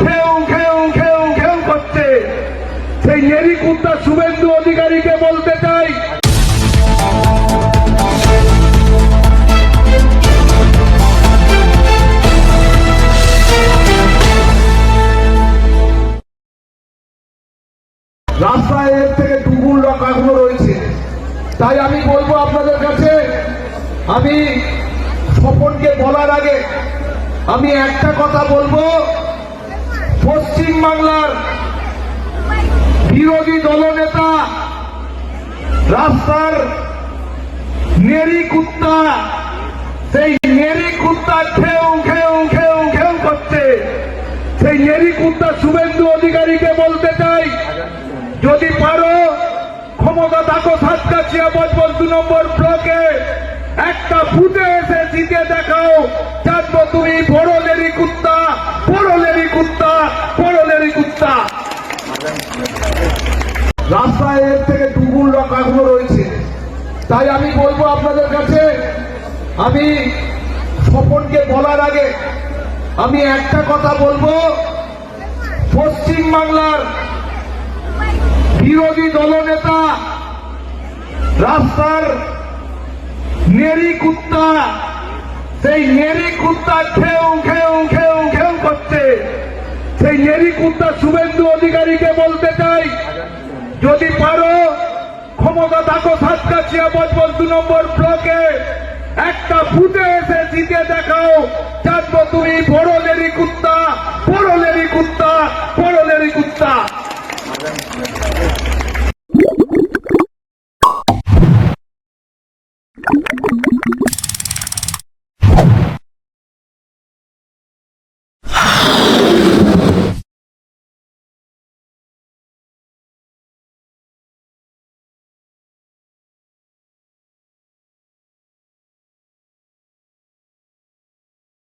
খেউ খেউ খেউ রাস্তায় এর থেকে দুগুণ লকাগুলো রয়েছে। তাই আমি বলব আপনাদের কাছে, আমি স্বপনকে বলার আগে আমি একটা কথা বলব। পশ্চিম বাংলার বিরোধী দলনেতা রাস্তার নেরি কুত্তা, সেই নেরি কুত্তা খেউ খেউ খেউ খেউ করছে। সেই নেরি কুত্তা শুভেন্দু অধিকারীকে বলতে চাই, যদি পারো, ক্ষমতা থাকো সাতকাছিয়া বজবল দু নম্বর ব্লকে। একটা ফুটে এসে জিতে দেখাও, জানব তুমি বড় লেরি কুত্তা বড় লেরি কুত্তা বড় লেরি কুত্তা রাস্তায় এর থেকে দুগুণ লকাগুলো রয়েছে তাই আমি বলব আপনাদের কাছে, আমি স্বপনকে বলার আগে আমি একটা কথা বলব। পশ্চিম বাংলার বিরোধী দলনেতা রাস্তার নেরি কুত্তা, সেই নেরি কুত্তা খেউ খেউ খেউ খেউ করছে। সেই নেরি কুত্তা শুভেন্দু অধিকারীকে বলতে চাই, যদি পারো ক্ষমতা থাকো সাতকাছিয়া বজবল দু নম্বর ব্লকে। একটা ফুটে এসে জিতে দেখাও, জানব তুমি বড়